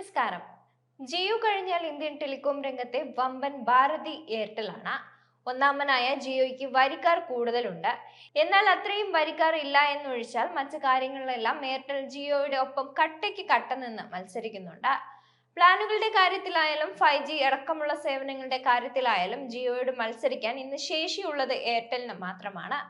നമസ്കാരം. ജിയോ കഴിഞ്ഞാൽ Indian telecom രംഗത്തെ വമ്പൻ ഭാരതി എയർടെൽ ആണ് ഒന്നാമനായ ജിയോയ്ക്ക് വരിക്കാർ കൂടുതലുണ്ട്. എന്നാൽ അത്രയും വരിക്കാർ ഇല്ല എന്നൊഴിച്ചാൽ മറ്റു കാര്യങ്ങളിലെല്ലാം എയർടെൽ ജിയോയുടെ ഒപ്പം കട്ടയ്ക്ക് കട്ട നിന്ന് മത്സരിക്കുന്നുണ്ട്. പ്ലാനുകളുടെ കാര്യത്തിലായാലും ഫൈവ് ജി അടക്കമുള്ള സേവനങ്ങളുടെ കാര്യത്തിലായാലും ജിയോയോട് മത്സരിക്കാൻ ഇന്ന് ശേഷിയുള്ളത് എയർടെലിന് മാത്രമാണ്.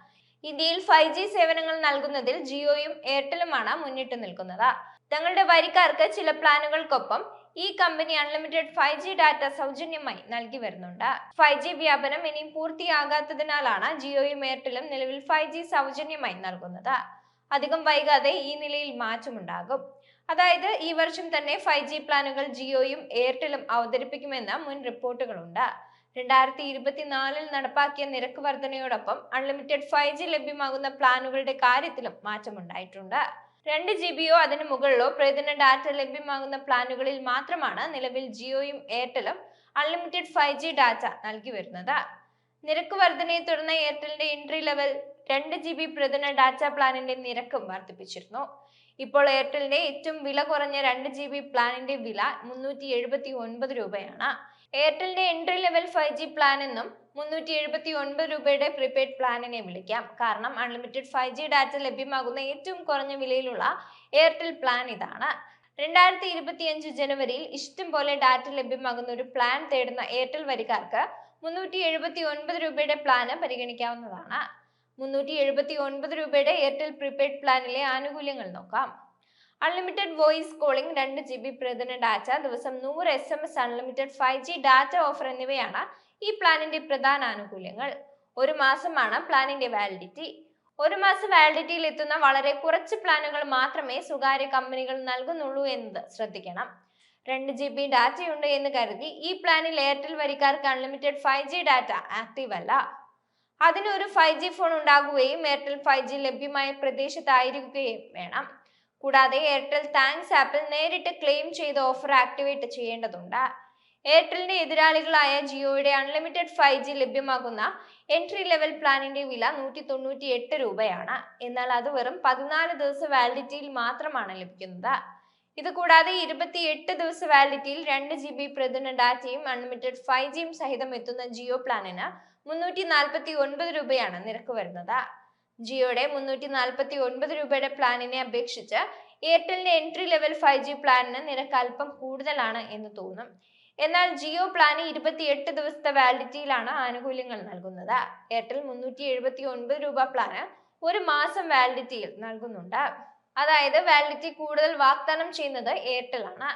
ഇന്ത്യയിൽ ഫൈവ് ജി സേവനങ്ങൾ നൽകുന്നതിൽ ജിയോയും എയർടെലുമാണ് മുന്നിട്ട് നിൽക്കുന്നത്. തങ്ങളുടെ വരിക്കാർക്ക് ചില പ്ലാനുകൾക്കൊപ്പം ഈ company unlimited five G data സൗജന്യമായി നൽകി വരുന്നുണ്ട്. ഫൈവ് ജി വ്യാപനം ഇനിയും പൂർത്തിയാകാത്തതിനാലാണ് ജിയോയും എയർടെലും നിലവിൽ ഫൈവ് ജി സൗജന്യമായി നൽകുന്നത്. അധികം വൈകാതെ ഈ നിലയിൽ മാറ്റമുണ്ടാകും അതായത് ഈ വർഷം തന്നെ ഫൈവ് ജി പ്ലാനുകൾ ജിയോയും എയർടെലും അവതരിപ്പിക്കുമെന്ന് മുൻ റിപ്പോർട്ടുകളുണ്ട്. രണ്ടായിരത്തി ഇരുപത്തിനാലിൽ നടപ്പാക്കിയ നിരക്ക് വർധനയോടൊപ്പം അൺലിമിറ്റഡ് ഫൈവ് ജി ലഭ്യമാകുന്ന പ്ലാനുകളുടെ കാര്യത്തിലും മാറ്റമുണ്ടായിട്ടുണ്ട്. രണ്ട് ജി ബിയോ അതിന് മുകളിലോ പ്രതിദിന ഡാറ്റ ലഭ്യമാകുന്ന പ്ലാനുകളിൽ മാത്രമാണ് നിലവിൽ ജിയോയും എയർടെലും അൺലിമിറ്റഡ് ഫൈവ് ഡാറ്റ നൽകി വരുന്നത്. നിരക്ക് വർധനയെ തുടർന്ന് എയർടെലിന്റെ എൻട്രി ലെവൽ രണ്ട് ജി ബി പ്രതിദിന ഡാറ്റ പ്ലാനിന്റെ നിരക്കും വർദ്ധിപ്പിച്ചിരുന്നു. ഇപ്പോൾ എയർടെലിന്റെ ഏറ്റവും വില കുറഞ്ഞ രണ്ട് ജി ബി പ്ലാനിന്റെ വില മുന്നൂറ്റി എഴുപത്തി ഒൻപത് രൂപയാണ് എയർടെലിന്റെ entry level five G plan എന്നും മുന്നൂറ്റി എഴുപത്തി ഒൻപത് രൂപയുടെ പ്രീപെയ്ഡ് പ്ലാനിനെ വിളിക്കാം. കാരണം അൺലിമിറ്റഡ് ഫൈവ് ജി ഡാറ്റ ലഭ്യമാകുന്ന ഏറ്റവും കുറഞ്ഞ വിലയിലുള്ള എയർടെൽ പ്ലാൻ ഇതാണ്. രണ്ടായിരത്തി ഇരുപത്തിയഞ്ച് ജനുവരിയിൽ ഇഷ്ടം പോലെ ഡാറ്റ ലഭ്യമാകുന്ന ഒരു പ്ലാൻ തേടുന്ന എയർടെൽ വരിക്കാർക്ക് മുന്നൂറ്റി എഴുപത്തി ഒൻപത് രൂപയുടെ പ്ലാന് പരിഗണിക്കാവുന്നതാണ്. മുന്നൂറ്റി എഴുപത്തി ഒൻപത് രൂപയുടെ എയർടെൽ പ്രീപെയ്ഡ് പ്ലാനിലെ ആനുകൂല്യങ്ങൾ നോക്കാം. അൺലിമിറ്റഡ് വോയിസ് കോളിംഗ് രണ്ട് ജി ബി പ്രതിദിന ഡാറ്റ ദിവസം നൂറ് S M S unlimited five G data offer എന്നിവയാണ് ഈ പ്ലാനിന്റെ പ്രധാന ആനുകൂല്യങ്ങൾ. ഒരു മാസമാണ് പ്ലാനിന്റെ വാലിഡിറ്റി ഒരു മാസം വാലിഡിറ്റിയിൽ എത്തുന്ന വളരെ കുറച്ച് പ്ലാനുകൾ മാത്രമേ സ്വകാര്യ കമ്പനികൾ നൽകുന്നുള്ളൂ എന്നത് ശ്രദ്ധിക്കണം. രണ്ട് ജി ബി ഡാറ്റയുണ്ട് എന്ന് കരുതി ഈ പ്ലാനിൽ Airtel വരിക്കാർക്ക് unlimited five G data active അല്ല. അതിന് ഒരു ഫൈവ് ജി ഫോൺ ഉണ്ടാകുകയും എയർടെൽ ഫൈവ് ജി ലഭ്യമായ പ്രദേശത്തായിരിക്കുകയും വേണം. കൂടാതെ എയർടെൽ താങ്ക്സ് ആപ്പിൽ നേരിട്ട് ക്ലെയിം ചെയ്ത ഓഫർ ആക്ടിവേറ്റ് ചെയ്യേണ്ടതുണ്ട്. എയർടെലിന്റെ എതിരാളികളായ ജിയോയുടെ അൺലിമിറ്റഡ് ഫൈവ് ജി ലഭ്യമാകുന്ന എൻട്രി ലെവൽ പ്ലാനിന്റെ വില നൂറ്റി തൊണ്ണൂറ്റി എട്ട് രൂപയാണ്. എന്നാൽ അത് വെറും പതിനാല് ദിവസ വാലിഡിറ്റിയിൽ മാത്രമാണ് ലഭിക്കുന്നത്. ഇത് കൂടാതെ ഇരുപത്തി എട്ട് ദിവസ വാലിഡിറ്റിയിൽ രണ്ട് ജി ബി പ്രതിദിന ഡാറ്റയും അൺലിമിറ്റഡ് ഫൈവ് ജിയും സഹിതം എത്തുന്ന ജിയോ പ്ലാനിന് മുന്നൂറ്റി നാൽപ്പത്തി ഒൻപത് രൂപയാണ് നിരക്ക് വരുന്നത്. ജിയോയുടെ മുന്നൂറ്റി നാൽപ്പത്തി ഒൻപത് രൂപയുടെ പ്ലാനിനെ അപേക്ഷിച്ച് എയർടെലിന്റെ എൻട്രി ലെവൽ ഫൈവ് ജി പ്ലാനിന് നിരക്ക് അല്പം കൂടുതലാണ് എന്ന് തോന്നും. എന്നാൽ ജിയോ പ്ലാന് ഇരുപത്തിയെട്ട് ദിവസത്തെ വാലിഡിറ്റിയിലാണ് ആനുകൂല്യങ്ങൾ നൽകുന്നത്. എയർടെൽ മുന്നൂറ്റി എഴുപത്തി ഒൻപത് രൂപ പ്ലാന് ഒരു മാസം വാലിഡിറ്റിയിൽ നൽകുന്നുണ്ട്. അതായത് വാലിഡിറ്റി കൂടുതൽ വാഗ്ദാനം ചെയ്യുന്നത് എയർടെൽ ആണ്.